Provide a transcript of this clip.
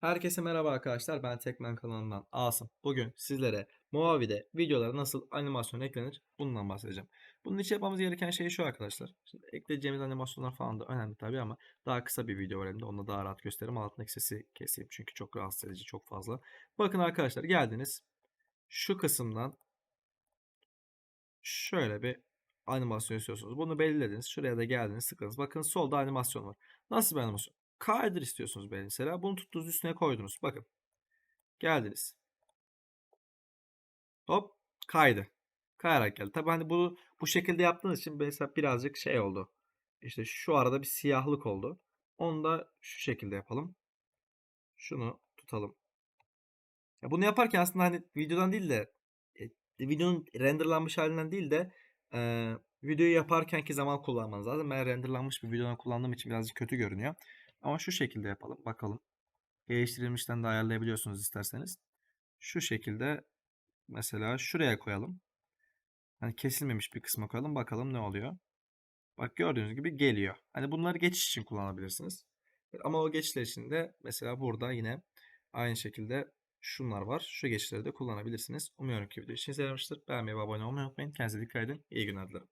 Herkese merhaba arkadaşlar. Ben Tekmen kanalından Asım. Bugün sizlere Movavi'de videolara nasıl animasyon eklenir bundan bahsedeceğim. Bunun için yapmamız gereken şey şu arkadaşlar. Şimdi ekleyeceğimiz animasyonlar falan da önemli tabii ama daha kısa bir video elimde. Onu da daha rahat gösteririm. Altındaki sesi keseyim çünkü çok rahatsız edici, çok fazla. Bakın arkadaşlar geldiniz. Şu kısımdan şöyle bir animasyon istiyorsunuz. Bunu belirlediniz. Şuraya da geldiniz, tıkladınız. Bakın solda animasyon var. Nasıl bir animasyon? Kaydır istiyorsunuz mesela. Bunu tuttuğunuz üstüne koydunuz. Bakın. Geldiniz. Hop kaydı. Kayarak geldi. Tabii hani bunu bu şekilde yaptığınız için mesela birazcık şey oldu. İşte şu arada bir siyahlık oldu. Onu da şu şekilde yapalım. Şunu tutalım. Ya bunu yaparken aslında hani videodan değil de e, videonun renderlanmış halinden değil de e, videoyu yaparkenki zaman kullanmanız lazım. Ben renderlanmış bir videodan kullandığım için birazcık kötü görünüyor. Ama şu şekilde yapalım. Bakalım. Geliştirilmişten de ayarlayabiliyorsunuz isterseniz. Şu şekilde mesela şuraya koyalım. Hani kesilmemiş bir kısma koyalım. Bakalım ne oluyor. Bak gördüğünüz gibi geliyor. Hani bunları geçiş için kullanabilirsiniz. Ama o geçişler için de mesela burada yine aynı şekilde şunlar var. Şu geçişleri de kullanabilirsiniz. Umuyorum ki video işinize yaramıştır. Beğenmeyi ve abone olmayı unutmayın. Kendinize dikkat edin. İyi günler dilerim.